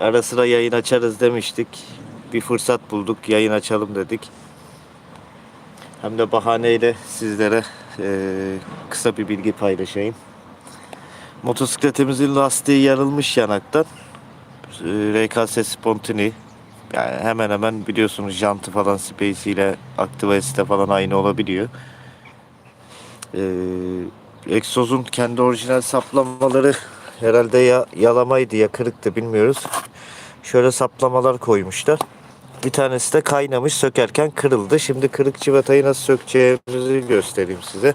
ara sıra yayın açarız demiştik. Bir fırsat bulduk, yayın açalım dedik. Hem de bahaneyle sizlere eee, kısa bir bilgi paylaşayım. Motosikletimizin lastiği yarılmış yanaktan. Eee, RKS Spontini. Yani hemen hemen biliyorsunuz jantı falan Space ile Activa S'te falan aynı olabiliyor. Eee egzozun kendi orijinal saplamaları herhalde ya yalamaydı ya kırıktı bilmiyoruz. Şöyle saplamalar koymuşlar. Bir tanesi de kaynamış sökerken kırıldı. Şimdi kırık civatayı nasıl sökeceğimizi göstereyim size.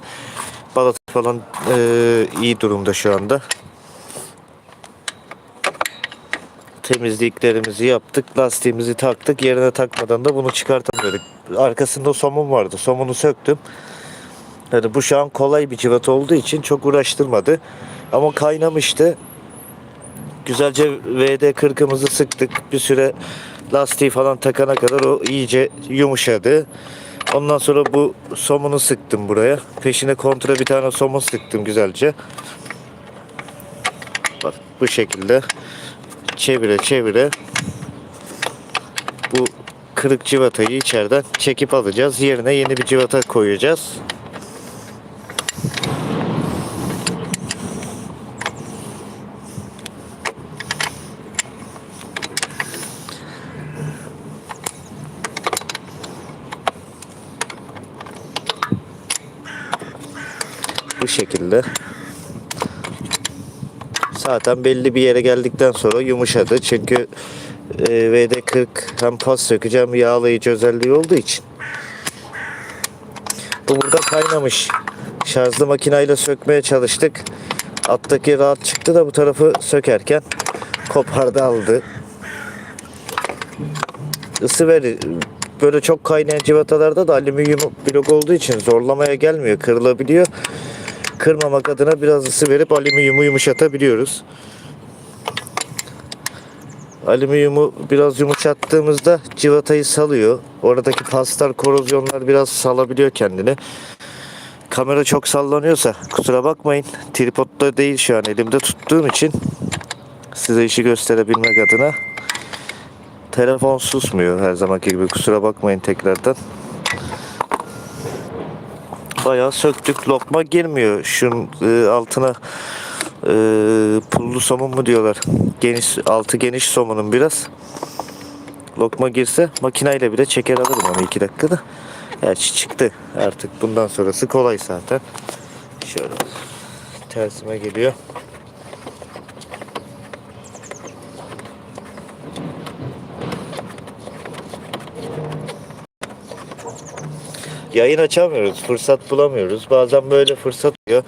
Balat falan eee, iyi durumda şu anda. Temizliklerimizi yaptık. Lastiğimizi taktık. Yerine takmadan da bunu çıkartalım dedik. Arkasında somun vardı. Somunu söktüm. Yani bu şu an kolay bir cıvata olduğu için çok uğraştırmadı. Ama kaynamıştı. Güzelce VD40'ımızı sıktık. Bir süre lastiği falan takana kadar o iyice yumuşadı. Ondan sonra bu somunu sıktım buraya. Peşine kontra bir tane somun sıktım güzelce. Bak bu şekilde çevire çevire bu kırık civatayı içeriden çekip alacağız. Yerine yeni bir civata koyacağız. Bu şekilde. Zaten belli bir yere geldikten sonra yumuşadı. Çünkü e, VD40 hem pas sökücü hem yağlayıcı özelliği olduğu için. Bu burada kaynamış. Şarjlı makineyle sökmeye çalıştık. Alttaki rahat çıktı da bu tarafı sökerken kopardı aldı. Isı verir. Böyle çok kaynayan civatalarda da alüminyum blok olduğu için zorlamaya gelmiyor. Kırılabiliyor. Kırmamak adına biraz ısı verip alüminyumu yumuşatabiliyoruz. Alüminyumu biraz yumuşattığımızda civatayı salıyor. Oradaki paslar, korozyonlar biraz salabiliyor kendini. Kamera çok sallanıyorsa kusura bakmayın. Tripodda değil şu an elimde tuttuğum için size işi gösterebilmek adına. Telefon susmuyor her zamanki gibi kusura bakmayın tekrardan. Bayağı söktük lokma girmiyor. Şunun e, altına e, pullu somun mu diyorlar. Geniş altı geniş somunun biraz. Lokma girse makineyle bile çeker alırım onu iki dakikada. Gerçi çıktı artık bundan sonrası kolay zaten. Şöyle tersime geliyor. Yayın açamıyoruz. Fırsat bulamıyoruz. Bazen böyle fırsat oluyor.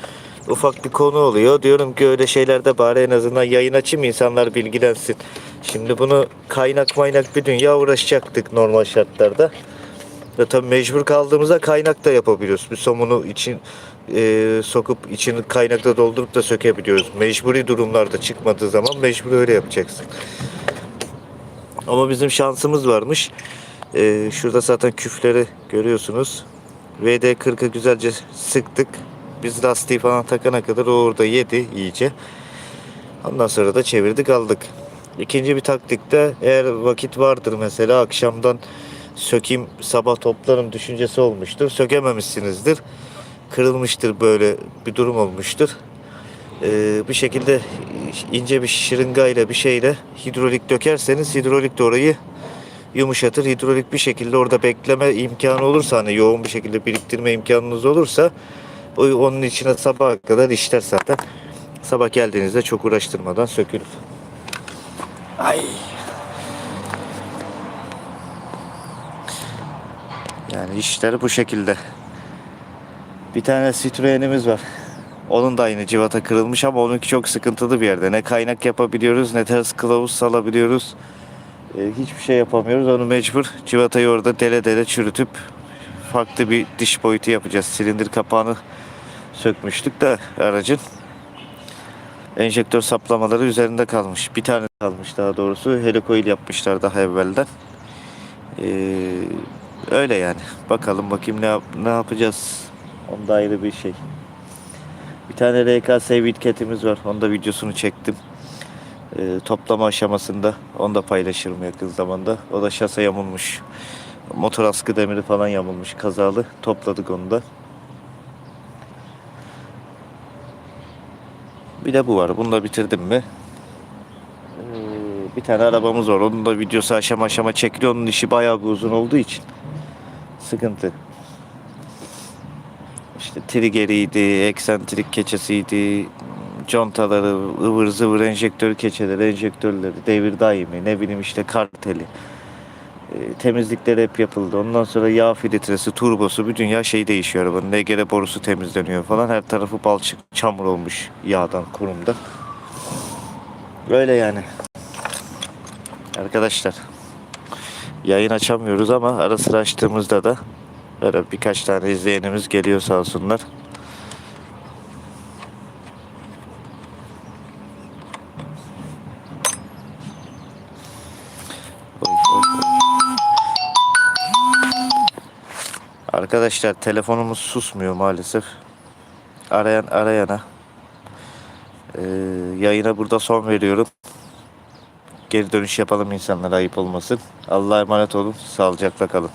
Ufak bir konu oluyor. Diyorum ki öyle şeylerde bari en azından yayın açayım insanlar bilgilensin. Şimdi bunu kaynak maynak bir dünya uğraşacaktık normal şartlarda. Ve tabii mecbur kaldığımızda kaynak da yapabiliyoruz. Bir somunu için e, sokup içini kaynakta doldurup da sökebiliyoruz. Mecburi durumlarda çıkmadığı zaman mecbur öyle yapacaksın. Ama bizim şansımız varmış. E, şurada zaten küfleri görüyorsunuz. VD40'ı güzelce sıktık. Biz lastiği falan takana kadar o orada yedi iyice. Ondan sonra da çevirdik aldık. İkinci bir taktikte eğer vakit vardır mesela akşamdan sökeyim sabah toplarım düşüncesi olmuştur. Sökememişsinizdir. Kırılmıştır böyle bir durum olmuştur. Ee, bir şekilde ince bir şırıngayla bir şeyle hidrolik dökerseniz hidrolik de orayı yumuşatır. Hidrolik bir şekilde orada bekleme imkanı olursa hani yoğun bir şekilde biriktirme imkanınız olursa o onun içine sabaha kadar işler zaten. Sabah geldiğinizde çok uğraştırmadan sökülür. Ay. Yani işleri bu şekilde. Bir tane Citroen'imiz var. Onun da aynı civata kırılmış ama onunki çok sıkıntılı bir yerde. Ne kaynak yapabiliyoruz ne ters kılavuz salabiliyoruz. Ee, hiçbir şey yapamıyoruz. Onu mecbur civatayı orada dele dele çürütüp farklı bir diş boyutu yapacağız. Silindir kapağını sökmüştük de aracın. Enjektör saplamaları üzerinde kalmış. Bir tane kalmış daha doğrusu. Helicoil yapmışlar daha evvelden. Ee, öyle yani. Bakalım bakayım ne, yap- ne yapacağız. Onda ayrı bir şey. Bir tane RKS widget'imiz var. Onda videosunu çektim. E, toplama aşamasında. Onu da paylaşırım yakın zamanda. O da şase yamulmuş. Motor askı demiri falan yamulmuş kazalı. Topladık onu da. Bir de bu var. Bunu da bitirdim mi? Ee, bir tane arabamız var. Onun da videosu aşama aşama çekiliyor. Onun işi bayağı bir uzun olduğu için. Sıkıntı. İşte triggeriydi, eksantrik keçesiydi, contaları, ıvır zıvır enjektör keçeleri, enjektörleri, devir daimi, ne bileyim işte karteli. E, temizlikleri hep yapıldı. Ondan sonra yağ filtresi, turbosu, bütün yağ şey değişiyor arabanın. NGR borusu temizleniyor falan. Her tarafı balçık, çamur olmuş yağdan, kurumda. Böyle yani. Arkadaşlar. Yayın açamıyoruz ama ara sıra açtığımızda da böyle birkaç tane izleyenimiz geliyor sağ olsunlar. Arkadaşlar telefonumuz susmuyor maalesef. Arayan arayana. Ee, yayına burada son veriyorum. Geri dönüş yapalım insanlara ayıp olmasın. Allah'a emanet olun. Sağlıcakla kalın.